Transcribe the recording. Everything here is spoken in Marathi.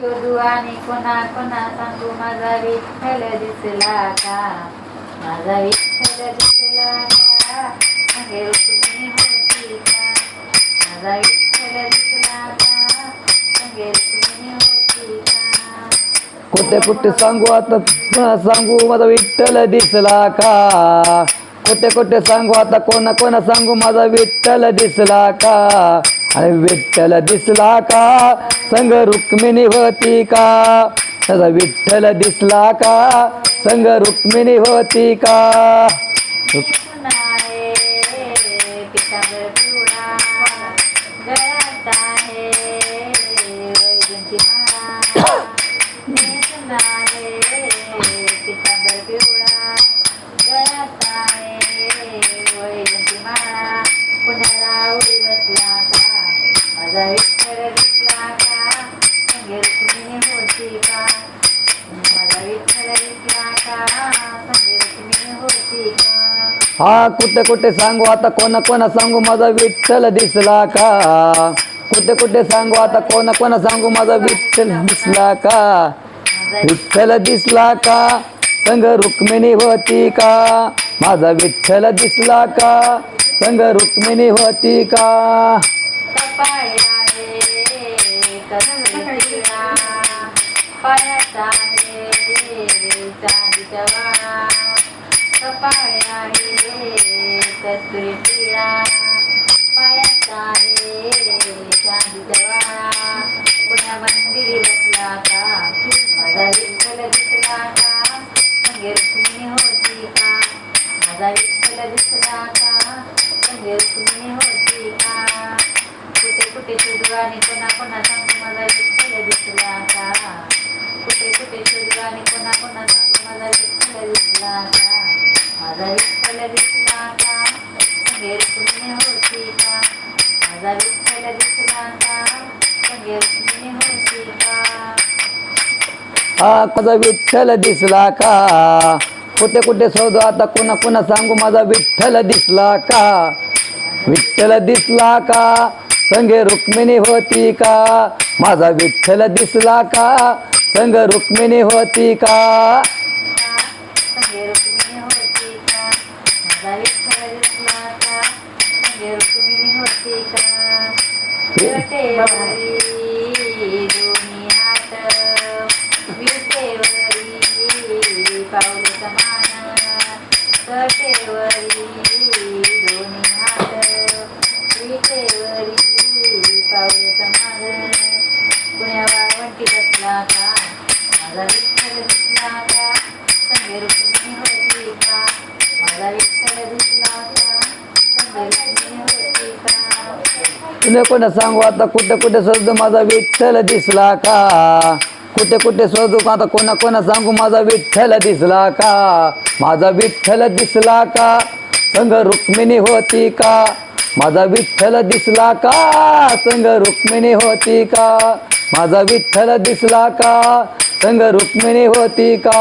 शोधू आणि कोणा कोणा सांगू माझा विठ्ठल दिसला का माझा विठ्ठल दिसला का मागे होती का? माझा विठ्ठल दिसला का मागे होती का? कुठे कुठे सांगू आता? सांगू माझा विठ्ठल दिसला का? कुठे कुठे सांगू आता? कोणा कोणा सांगू माझा विठ्ठल दिसला का? आणि विठ्ठल दिसला का? संग रुक्मिणी होती का? त्याचा विठ्ठल दिसला का? संग रुक्मिणी होती का? माझा विठ्ठल दिसला का संगे रुक्मिणी होती का माझा विठ्ठल दिसला का संगे रुक्मिणी होती का हा कुठे कुठे सांगू आता कोणा कोणा सांगू माझा विठ्ठल दिसला का? कुठे कुठे सांगू आता कोणा कोणा सांगू माझा विठ्ठल दिसला का? विठ्ठल दिसला का? संग रुक्मिणी होती का? माझा विठ्ठल दिसला का? संग रुक्मिणी होती का? कस्तुरी टिळा पायात रे चांदीचा वाळा पुण्या मंदिरी बसला का माझा विठ्ठल दिसला का संगे रुक्मिणी होती का माझा विठ्ठल दिसला का संगे रुक्मिणी होती का कुठे कुठे शोधू आणि कोणा कोणा सांग मला विठ्ठल दिसला का कुठे कुठे शोधू आणि कोणा कोणा सांगू मला विठ्ठल दिसला का माझा विठ्ठल दिसला का? संगे तुम्ही होती का माझा विठ्ठल दिसला का संगे तुम्ही होती का माझा विठ्ठल दिसला का कुठे कुठे शोधू आता कोणा कोणा सांगू माझा विठ्ठल दिसला का? विठ्ठल दिसला का? संगे रुक्मिणी होती का? माझा विठ्ठल दिसला का? संग रुक्मिणी होती का? संगे रुक्मिणी पाऊल पुण्या वाळवंटी बसला का माझा विठ्ठल दिसला का संगे रुक्मिणी होती का? माझा विठ्ठल दिसला का संगे रुक्मिणी होती का? तुला कोणा सांगू? आता कुठे कुठे शोधू माझा विठ्ठल दिसला का? कुठे कुठे शोधू? का आता कोणा कोणा सांगू? माझा विठ्ठल दिसला का? माझा विठ्ठल दिसला का? संग रुक्मिणी होती का? माझा विठ्ठल दिसला का? संग रुक्मिणी होती का? माझा विठ्ठल दिसला का? संग रुक्मिणी होती का?